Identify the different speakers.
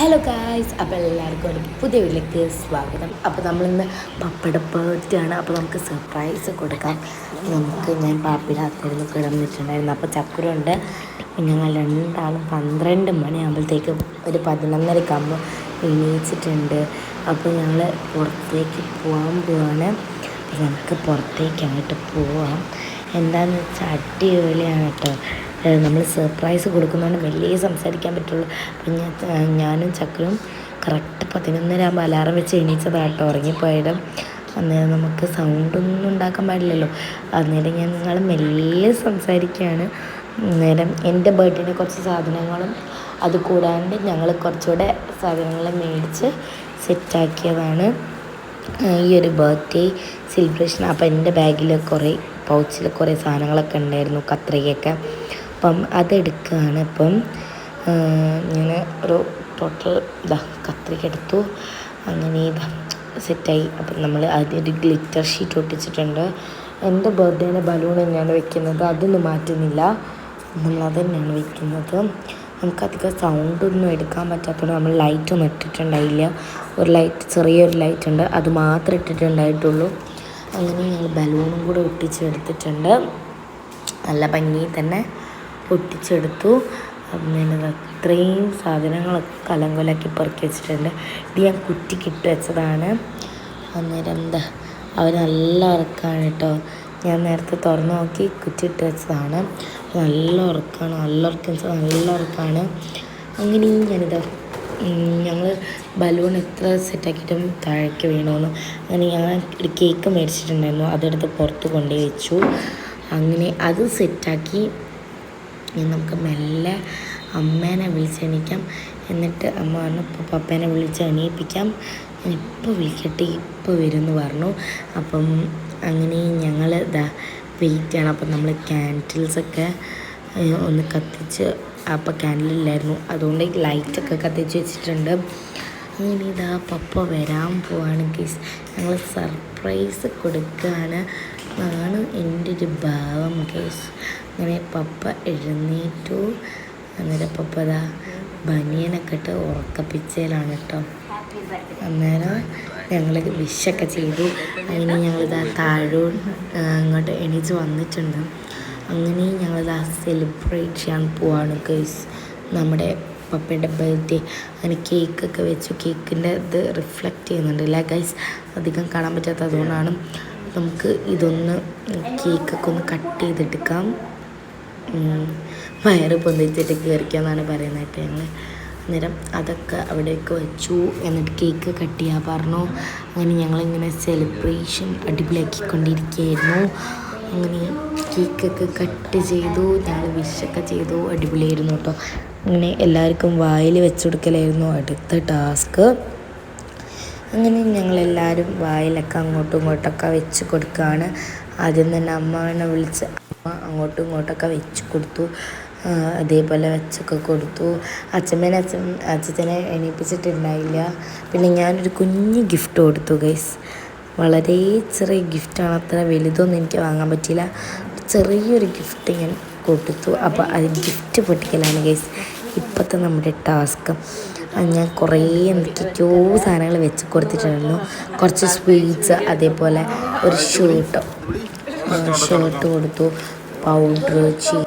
Speaker 1: Hello guys അപ്പോൾ എല്ലാവർക്കും ഒരു പുതിയ വീട്ടിലേക്ക് സ്വാഗതം. അപ്പോൾ നമ്മളിന്ന് ബർത്ത്ഡേ ആണ്. അപ്പോൾ നമുക്ക് സർപ്രൈസ് കൊടുക്കാം. നമുക്ക് ഞാൻ പാപ്പിയുടെ അത്തരുന്ന് കിടന്നിട്ടുണ്ടായിരുന്നു. അപ്പോൾ ചക്കുരുണ്ട്. ഞങ്ങൾ രണ്ടാളും പന്ത്രണ്ട് മണിയാകുമ്പോഴത്തേക്ക് ഒരു പതിനൊന്നരക്ക് ആകുമ്പോൾ എണീച്ചിട്ടുണ്ട്. അപ്പോൾ ഞങ്ങൾ പുറത്തേക്ക് പോകാൻ പോവാണ്. അപ്പോൾ നമുക്ക് പുറത്തേക്കായിട്ട് പോവാം. എന്താണെന്ന് വെച്ചാൽ അടിപൊളിയാണ് കേട്ടോ നമ്മൾ സർപ്രൈസ് കൊടുക്കുന്നതുകൊണ്ട് വലിയ സംസാരിക്കാൻ പറ്റുള്ളൂ. അപ്പം ഞാൻ ഞാനും ചക്കരും കറക്റ്റ് പതിനൊന്നര ആകുമ്പോൾ അലാറം വെച്ച് എണീച്ചതാണ് കേട്ടോ ഉറങ്ങിപ്പോയത്. അന്നേരം നമുക്ക് സൗണ്ടൊന്നും ഉണ്ടാക്കാൻ പാടില്ലല്ലോ. അന്നേരം ഞാൻ നിങ്ങൾ മെല്ലെ സംസാരിക്കുകയാണ് അന്നേരം എന്റെ ബർത്ത്ഡേനെ കുറച്ച് സാധനങ്ങളും അത് കൂടാണ്ട് ഞങ്ങൾ കുറച്ചുകൂടെ സാധനങ്ങൾ മേടിച്ച് സെറ്റാക്കിയതാണ് ഈ ഒരു ബർത്ത്ഡേ സെലിബ്രേഷൻ അപ്പോൾ എന്റെ ബാഗിൽ കുറേ പൗച്ചിൽ കുറേ സാധനങ്ങളൊക്കെ ഉണ്ടായിരുന്നു കത്രികയൊക്കെ. അപ്പം അതെടുക്കുകയാണ്. അപ്പം ഞാൻ ഒരു ടോട്ടൽ ഇതാ കത്രിക എടുത്തു. അങ്ങനെ ഇതാ സെറ്റായി. അപ്പം നമ്മൾ ആദ്യം ഒരു ഗ്ലിറ്റർ ഷീറ്റ് ഒട്ടിച്ചിട്ടുണ്ട്. എന്റെ ബർത്ത്ഡേന്റെ ബലൂൺ തന്നെയാണ് വെക്കുന്നത്. അതൊന്നും മാറ്റുന്നില്ല. നമ്മൾ തന്നെയാണ് വെക്കുന്നത്. നമുക്കധികം സൗണ്ടൊന്നും എടുക്കാൻ പറ്റാത്തതുകൊണ്ട് നമ്മൾ ലൈറ്റൊന്നും ഇട്ടിട്ടുണ്ടായില്ല. ഒരു ലൈറ്റ് ചെറിയൊരു ലൈറ്റ് ഉണ്ട്. അത് മാത്രം ഇട്ടിട്ടുണ്ടായിട്ടുള്ളൂ. അങ്ങനെ ഞങ്ങൾ ബലൂണും കൂടെ ഒട്ടിച്ചെടുത്തിട്ടുണ്ട് നല്ല ഭംഗിയിൽ തന്നെ. ഒട്ടിച്ചെടുത്തു പിന്നെ അത്രയും സാധനങ്ങളൊക്കെ കലങ്കൊലാക്കി പെറുക്കി വെച്ചിട്ടുണ്ട്. ഇത് ഞാൻ കുറ്റിക്കിട്ട് വെച്ചതാണ്. അന്നേരം എന്താ അവർ നല്ല ഉറക്കമാണ് കേട്ടോ. ഞാൻ നേരത്തെ തുറന്നു നോക്കി കുറ്റിട്ട് വെച്ചതാണ്. നല്ല ഉറക്കമാണ് നല്ല ഉറക്കം നല്ല ഉറക്കമാണ് അങ്ങനെയും ഞാനിതാ ഞങ്ങൾ ബലൂൺ എത്ര സെറ്റാക്കിയിട്ടും താഴേക്ക് വീണോന്ന്. അങ്ങനെ ഞാൻ ഒരു കേക്ക് മേടിച്ചിട്ടുണ്ടായിരുന്നു. അതെടുത്ത് പുറത്ത് കൊണ്ടുപോയി വെച്ചു. അങ്ങനെ അത് സെറ്റാക്കി നമുക്ക് മെല്ലെ അമ്മേനെ വിളിച്ച് എണീക്കാം എന്നിട്ട് അമ്മ പറഞ്ഞു പപ്പേനെ വിളിച്ച് എണീപ്പിക്കാം. ഇപ്പോൾ വിളിക്കട്ടെ ഇപ്പോൾ വരുമെന്ന് പറഞ്ഞു. അപ്പം അങ്ങനെ ഞങ്ങൾ ഇതാ വെയിറ്റ് ചെയ്യണം. അപ്പം നമ്മൾ ക്യാൻഡിൽസൊക്കെ ഒന്ന് കത്തിച്ച് അപ്പം ക്യാൻഡിലില്ലായിരുന്നു അതുകൊണ്ട് ലൈറ്റൊക്കെ കത്തിച്ച് വെച്ചിട്ടുണ്ട്. അങ്ങനെ ഇതാ പപ്പ വരാൻ പോവാണ് ഗീസ് ഞങ്ങൾ സർപ്രൈസ് കൊടുക്കുകയാണ് ആണ് എന്റെ ഒരു ഭാവം ഗേസ് അങ്ങനെ പപ്പ എഴുന്നേറ്റു. അന്നേരം പപ്പ അതാ ബനിയനൊക്കെ ഇട്ട് ഉറക്കപ്പിച്ചയിലാണ് കേട്ടോ. അന്നേരം ഞങ്ങൾ വിഷൊക്കെ ചെയ്തു. അങ്ങനെ ഞങ്ങളിതാ താഴോ അങ്ങോട്ട് എണീച്ച് വന്നിട്ടുണ്ട്. അങ്ങനെ ഞങ്ങളിതാ സെലിബ്രേറ്റ് ചെയ്യാൻ പോവാണ് ഗൈസ് നമ്മുടെ പപ്പയുടെ ബർത്ത്ഡേ അങ്ങനെ കേക്കൊക്കെ വെച്ചു. കേക്കിന്റെ ഇത് റിഫ്ലക്റ്റ് ചെയ്യുന്നുണ്ട് അല്ലേ ഗൈസ് അധികം കാണാൻ പറ്റാത്തതുകൊണ്ടാണ് നമുക്ക് ഇതൊന്ന് കേക്കൊക്കെ ഒന്ന് കട്ട് ചെയ്തെടുക്കാം. വയറ് പൊന്തിച്ചിട്ട് കയറിക്കാന്നാണ് പറയുന്നത് ഞങ്ങൾ അന്നേരം അതൊക്കെ അവിടെയൊക്കെ വെച്ചു. എന്നിട്ട് കേക്ക് കട്ട് ചെയ്യാൻ പറഞ്ഞു. അങ്ങനെ ഞങ്ങളിങ്ങനെ സെലിബ്രേഷൻ അടിപൊളിയാക്കിക്കൊണ്ടിരിക്കുകയായിരുന്നു. അങ്ങനെ കേക്കൊക്കെ കട്ട് ചെയ്തു. ഞങ്ങൾ വിഷൊക്കെ ചെയ്തു. അടിപൊളിയായിരുന്നു കേട്ടോ. അങ്ങനെ എല്ലാവർക്കും വായിൽ വെച്ചു കൊടുക്കലായിരുന്നു അടുത്ത ടാസ്ക്. അങ്ങനെ ഞങ്ങളെല്ലാവരും വായിലൊക്കെ അങ്ങോട്ടും ഇങ്ങോട്ടൊക്കെ വെച്ച് കൊടുക്കുകയാണ്. ആദ്യം തന്നെ അമ്മനെ വിളിച്ച് അമ്മ അങ്ങോട്ടും ഇങ്ങോട്ടൊക്കെ വെച്ച് കൊടുത്തു. അതേപോലെ വെച്ചൊക്കെ കൊടുത്തു. അച്ഛമ്മേനെ അച്ഛൻ അച്ഛനെ എണീപ്പിച്ചിട്ടുണ്ടായില്ല. പിന്നെ ഞാനൊരു കുഞ്ഞ് ഗിഫ്റ്റ് കൊടുത്തു ഗൈസ് വളരെ ചെറിയ ഗിഫ്റ്റാണ് അത്ര വലുതൊന്നും എനിക്ക് വാങ്ങാൻ പറ്റിയില്ല. ചെറിയൊരു ഗിഫ്റ്റ് ഞാൻ കൊടുത്തു. അപ്പോൾ അത് ഗിഫ്റ്റ് പൊട്ടിക്കലാണ് ഗൈസ് ഇപ്പോഴത്തെ നമ്മുടെ ടാസ്ക് ഞാൻ കുറേ എന്തൊക്കെയോ സാധനങ്ങൾ വെച്ച് കൊടുത്തിട്ടുണ്ടായിരുന്നു. കുറച്ച് സ്വീറ്റ്സ് അതേപോലെ ഒരു ഷർട്ട് ഷർട്ട് കൊടുത്തു. Paulo Brutti.